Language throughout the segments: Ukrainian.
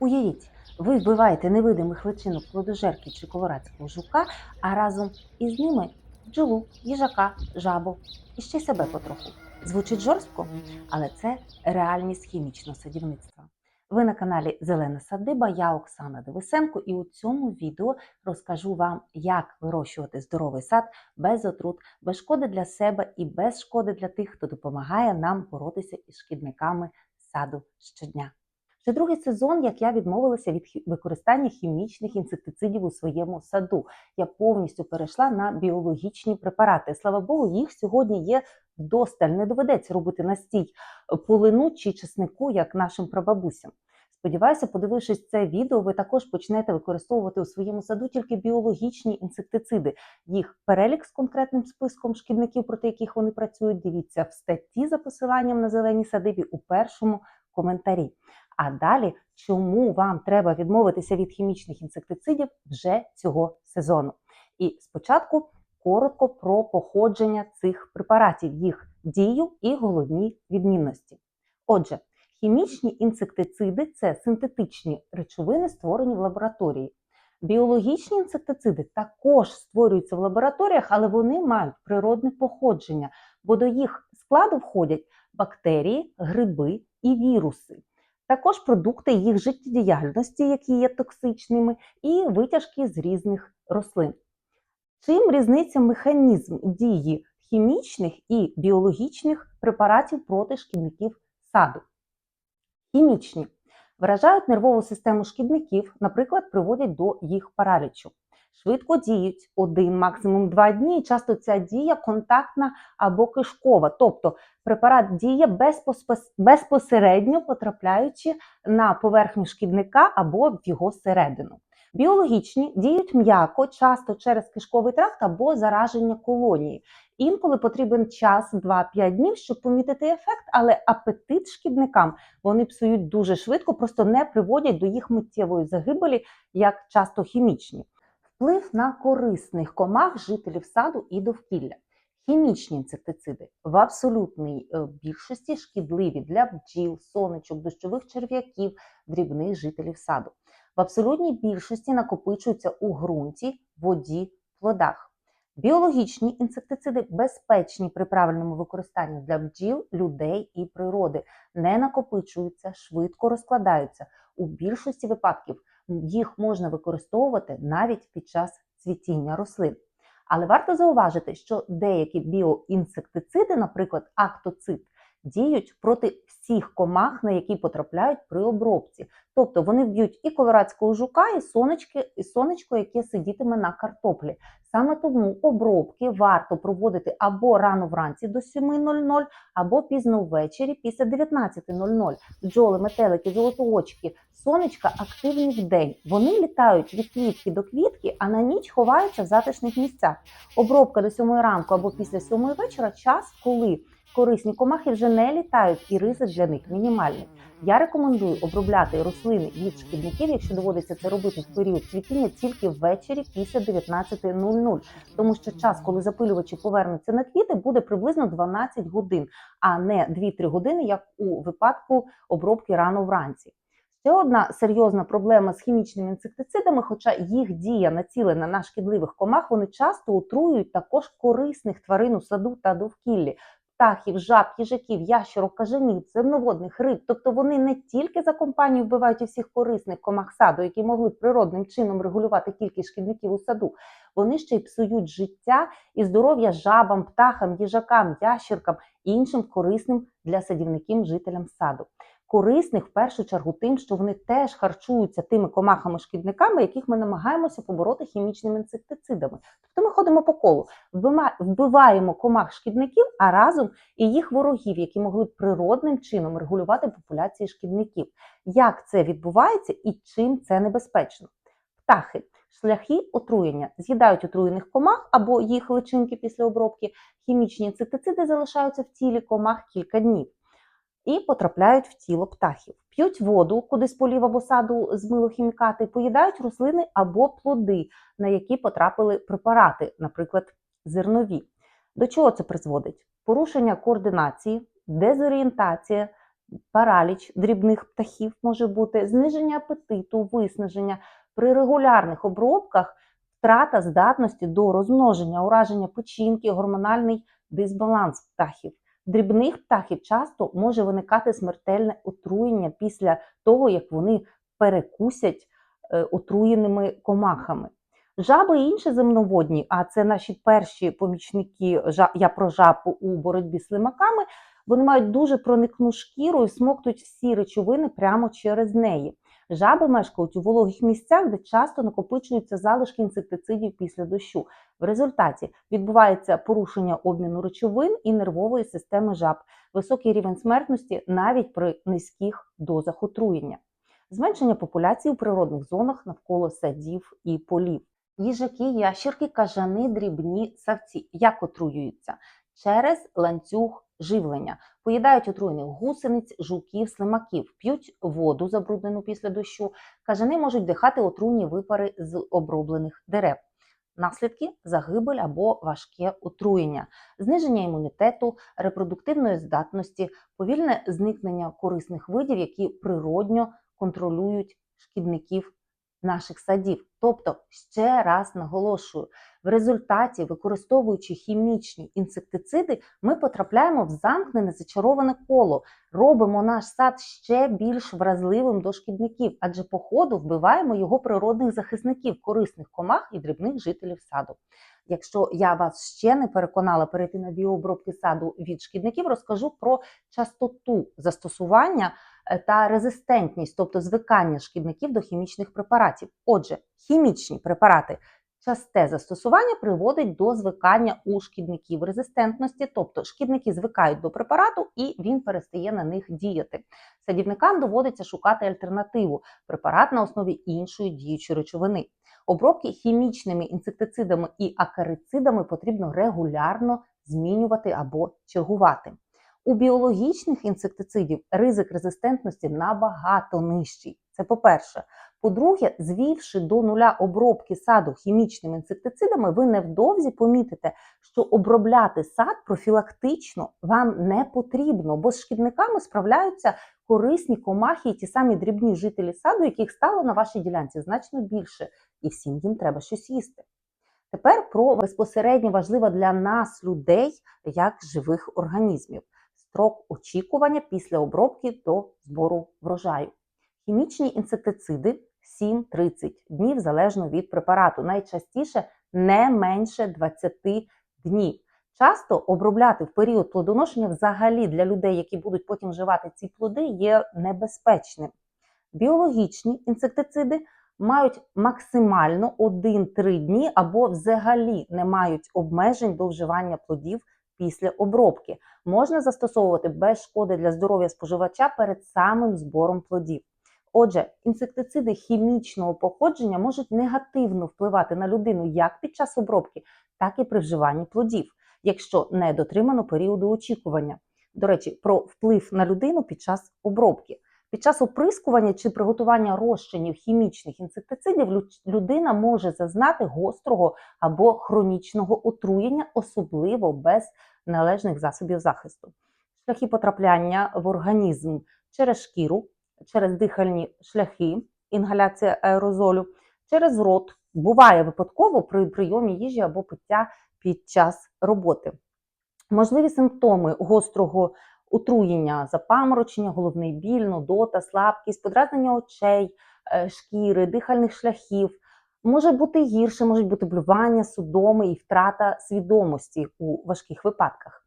Уявіть, ви вбиваєте невидимих личинок плодожерки чи колорадського жука, а разом із ними бджолу, їжака, жабу і ще себе потроху. Звучить жорстко, але це реальність хімічного садівництва. Ви на каналі Зелена Садиба, я Оксана Девисенко, і у цьому відео розкажу вам, як вирощувати здоровий сад без отрут, без шкоди для себе і без шкоди для тих, хто допомагає нам боротися із шкідниками саду щодня. Вже другий сезон, як я відмовилася від використання хімічних інсектицидів у своєму саду. Я повністю перейшла на біологічні препарати. Слава Богу, їх сьогодні є вдосталь. Не доведеться робити настій полину чи чеснику, як нашим прабабусям. Сподіваюся, подивившись це відео, ви також почнете використовувати у своєму саду тільки біологічні інсектициди. Їх перелік з конкретним списком шкідників, проти яких вони працюють. Дивіться в статті за посиланням на зелені садибі у першому коментарі. А далі, чому вам треба відмовитися від хімічних інсектицидів вже цього сезону? І спочатку коротко про походження цих препаратів, їх дію і головні відмінності. Отже, хімічні інсектициди це синтетичні речовини, створені в лабораторії. Біологічні інсектициди також створюються в лабораторіях, але вони мають природне походження, бо до їх складу входять бактерії, гриби і віруси. Також продукти їх життєдіяльності, які є токсичними, і витяжки з різних рослин. Чим різниця механізм дії хімічних і біологічних препаратів проти шкідників саду? Хімічні виражають нервову систему шкідників, наприклад, приводять до їх паралічу. Швидко діють один, максимум два дні, і часто ця дія контактна або кишкова, тобто препарат діє безпос- безпосередньо потрапляючи на поверхню шкідника або в його середину. Біологічні діють м'яко, часто через кишковий тракт або зараження колонії. Інколи потрібен час 2-5 днів, щоб помітити ефект, але апетит шкідникам вони псують дуже швидко, просто не приводять до їх миттєвої загибелі, як часто хімічні. Вплив на корисних комах жителів саду і довкілля. Хімічні інсектициди в абсолютній е, більшості шкідливі для бджіл, сонечок, дощових черв'яків, дрібних жителів саду. В абсолютній більшості накопичуються у ґрунті, воді, плодах. Біологічні інсектициди безпечні при правильному використанні для бджіл, людей і природи, не накопичуються, швидко розкладаються. У більшості випадків їх можна використовувати навіть під час цвітіння рослин. Але варто зауважити, що деякі біоінсектициди, наприклад, актоцид, діють проти всіх комах, на які потрапляють при обробці. Тобто вони вб'ють і колорадського жука, і сонечки, і сонечко, яке сидітиме на картоплі. Саме тому обробки варто проводити або рано вранці до 7.00, або пізно ввечері після 19.00. Бджоли, метелики, золотоочки, сонечка активні вдень. Вони літають від квітки до квітки, а на ніч ховаються в затишних місцях. Обробка до 7 ранку або після 7 вечора час, коли корисні комахи вже не літають, і ризик для них мінімальний. Я рекомендую обробляти рослини від шкідників, якщо доводиться це робити в період цвітіння тільки ввечері після 19.00, тому що час, коли запилювачі повернуться на квіти, буде приблизно 12 годин, а не 2-3 години, як у випадку обробки рано вранці. Ще одна серйозна проблема з хімічними інсектицидами, хоча їх дія націлена на шкідливих комах, вони часто отруюють також корисних тварин у саду та довкіллі. Птахів, жаб, їжаків, ящерок, кажанів, земноводних риб. Тобто вони не тільки за компанію вбивають усіх корисних комах саду, які могли природним чином регулювати кількість шкідників у саду. Вони ще й псують життя і здоров'я жабам, птахам, їжакам, ящеркам і іншим корисним для садівників жителям саду. Корисних в першу чергу тим, що вони теж харчуються тими комахами-шкідниками, яких ми намагаємося побороти хімічними інсектицидами. Тобто ми ходимо по колу, вбиваємо комах шкідників, а разом і їх ворогів, які могли б природним чином регулювати популяції шкідників. Як це відбувається і чим це небезпечно? Птахи. Шляхи отруєння з'їдають отруєних комах або їх личинки після обробки. Хімічні інсектициди залишаються в тілі комах кілька днів і потрапляють в тіло птахів. П'ють воду, куди з полів або саду змило хімікати, поїдають рослини або плоди, на які потрапили препарати, наприклад, зернові. До чого це призводить? Порушення координації, дезорієнтація, параліч дрібних птахів може бути, зниження апетиту, виснаження. При регулярних обробках втрата здатності до розмноження, ураження печінки, гормональний дисбаланс птахів. Дрібних птахів часто може виникати смертельне отруєння після того, як вони перекусять е, отруєними комахами. Жаби і інші земноводні, а це наші перші помічники, я про жаб у боротьбі з слимаками, вони мають дуже проникну шкіру і смоктують всі речовини прямо через неї. Жаби мешкають у вологих місцях, де часто накопичуються залишки інсектицидів після дощу. В результаті відбувається порушення обміну речовин і нервової системи жаб, високий рівень смертності навіть при низьких дозах отруєння, зменшення популяції у природних зонах навколо садів і полів. Їжаки, ящірки, кажани, дрібні савці. Як отруюються? Через ланцюг живлення. Поїдають отруєних гусениць, жуків, слимаків, п'ють воду, забруднену після дощу. Кажани можуть дихати отруйні випари з оброблених дерев. Наслідки загибель або важке отруєння, зниження імунітету, репродуктивної здатності, повільне зникнення корисних видів, які природньо контролюють шкідників наших садів. Тобто, ще раз наголошую, в результаті, використовуючи хімічні інсектициди, ми потрапляємо в замкнене зачароване коло, робимо наш сад ще більш вразливим до шкідників, адже по ходу вбиваємо його природних захисників, корисних комах і дрібних жителів саду. Якщо я вас ще не переконала перейти на біообробки саду від шкідників, розкажу про частоту застосування е, та резистентність, тобто звикання шкідників до хімічних препаратів. Отже, хімічні препарати. Часте застосування приводить до звикання у шкідників резистентності, тобто шкідники звикають до препарату і він перестає на них діяти. Садівникам доводиться шукати альтернативу препарат на основі іншої діючої речовини. Обробки хімічними інсектицидами і акарицидами потрібно регулярно змінювати або чергувати. У біологічних інсектицидів ризик резистентності набагато нижчий. Це по-перше. По-друге, звівши до нуля обробки саду хімічними інсектицидами, ви невдовзі помітите, що обробляти сад профілактично вам не потрібно, бо з шкідниками справляються корисні комахи і ті самі дрібні жителі саду, яких стало на вашій ділянці значно більше, і всім їм треба щось їсти. Тепер про безпосередньо важливе для нас, людей, як живих організмів. Строк очікування після обробки до збору врожаю. Хімічні інсектициди 7-30 днів залежно від препарату. Найчастіше не менше 20 днів. Часто обробляти в період плодоношення взагалі для людей, які будуть потім вживати ці плоди, є небезпечним. Біологічні інсектициди мають максимально 1-3 дні або взагалі не мають обмежень до вживання плодів після обробки. Можна застосовувати без шкоди для здоров'я споживача перед самим збором плодів. Отже, інсектициди хімічного походження можуть негативно впливати на людину як під час обробки, так і при вживанні плодів, якщо не дотримано періоду очікування. До речі, про вплив на людину під час обробки. Під час оприскування чи приготування розчинів хімічних інсектицидів людина може зазнати гострого або хронічного отруєння, особливо без належних засобів захисту. Шляхи потрапляння в організм через шкіру, через дихальні шляхи, інгаляція аерозолю, через рот буває випадково при прийомі їжі або пиття під час роботи. Можливі симптоми гострого отруєння, запаморочення, головний біль, нудота, слабкість, подразнення очей, е, шкіри, дихальних шляхів. Може бути гірше, можуть бути блювання, судоми і втрата свідомості у важких випадках.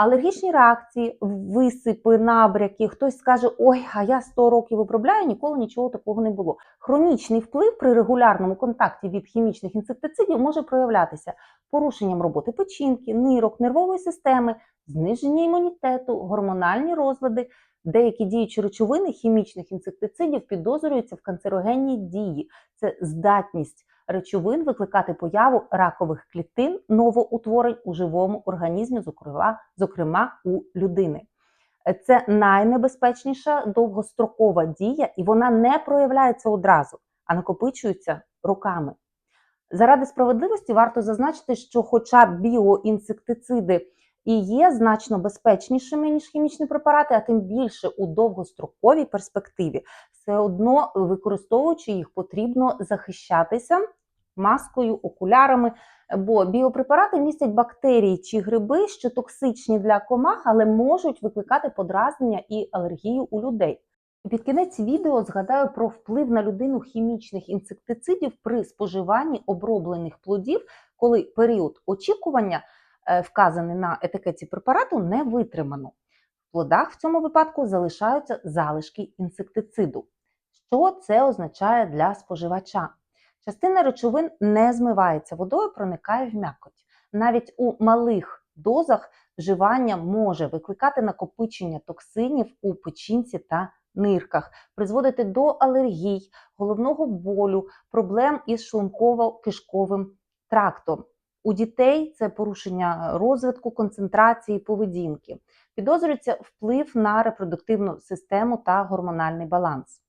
Алергічні реакції, висипи, набряки. Хтось скаже: Ой, а я 100 років обробляю, ніколи нічого такого не було. Хронічний вплив при регулярному контакті від хімічних інсектицидів може проявлятися порушенням роботи печінки, нирок, нервової системи, зниження імунітету, гормональні розлади. Деякі діючі речовини хімічних інсектицидів підозрюються в канцерогенній дії. Це здатність речовин викликати появу ракових клітин новоутворень у живому організмі, зокрема, у людини. Це найнебезпечніша довгострокова дія, і вона не проявляється одразу, а накопичується роками. Заради справедливості варто зазначити, що, хоча біоінсектициди і є значно безпечнішими ніж хімічні препарати, а тим більше у довгостроковій перспективі, все одно використовуючи їх, потрібно захищатися маскою, окулярами. Бо біопрепарати містять бактерії чи гриби, що токсичні для комах, але можуть викликати подразнення і алергію у людей. Під кінець відео згадаю про вплив на людину хімічних інсектицидів при споживанні оброблених плодів, коли період очікування, е, вказаний на етикеті препарату, не витримано. В плодах в цьому випадку залишаються залишки інсектициду. Що це означає для споживача? Частина речовин не змивається водою, проникає в м'якоть. Навіть у малих дозах вживання може викликати накопичення токсинів у печінці та нирках, призводити до алергій, головного болю, проблем із шлунково-кишковим трактом. У дітей це порушення розвитку, концентрації, поведінки. Підозрюється вплив на репродуктивну систему та гормональний баланс.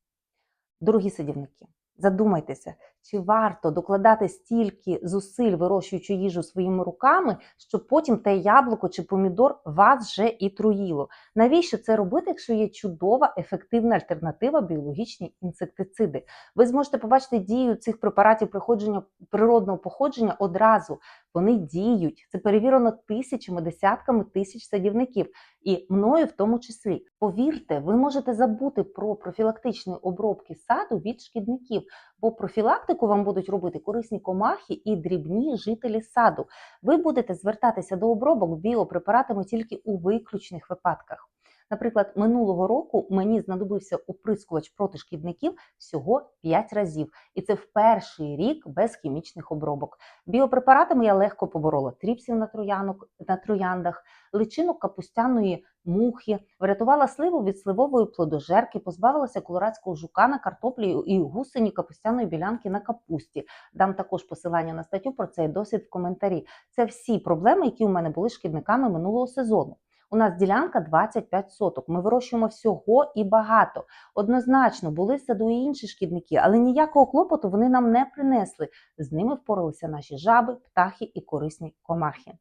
Дорогі садівники, задумайтеся, чи варто докладати стільки зусиль, вирощуючи їжу своїми руками, щоб потім те яблуко чи помідор вас вже і труїло. Навіщо це робити, якщо є чудова ефективна альтернатива біологічні інсектициди? Ви зможете побачити дію цих препаратів приходження природного походження одразу. Вони діють. Це перевірено тисячами, десятками тисяч садівників, і мною в тому числі. Повірте, ви можете забути про профілактичні обробки саду від шкідників, бо профілактику вам будуть робити корисні комахи і дрібні жителі саду. Ви будете звертатися до обробок біопрепаратами тільки у виключних випадках. Наприклад, минулого року мені знадобився оприскувач проти шкідників всього 5 разів, і це в перший рік без хімічних обробок. Біопрепаратами я легко поборола тріпсів на троянок на трояндах, личинок капустяної мухи, врятувала сливу від сливової плодожерки, позбавилася колорадського жука на картоплі і гусені капустяної білянки на капусті. Дам також посилання на статтю про цей досвід в коментарі. Це всі проблеми, які у мене були шкідниками минулого сезону. У нас ділянка 25 соток. Ми вирощуємо всього і багато. Однозначно були саду і інші шкідники, але ніякого клопоту вони нам не принесли. З ними впоралися наші жаби, птахи і корисні комахи.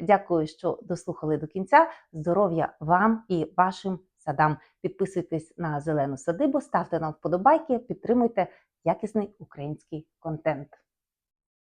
Дякую, що дослухали до кінця. Здоров'я вам і вашим садам. Підписуйтесь на зелену садибу, ставте нам вподобайки, підтримуйте якісний український контент.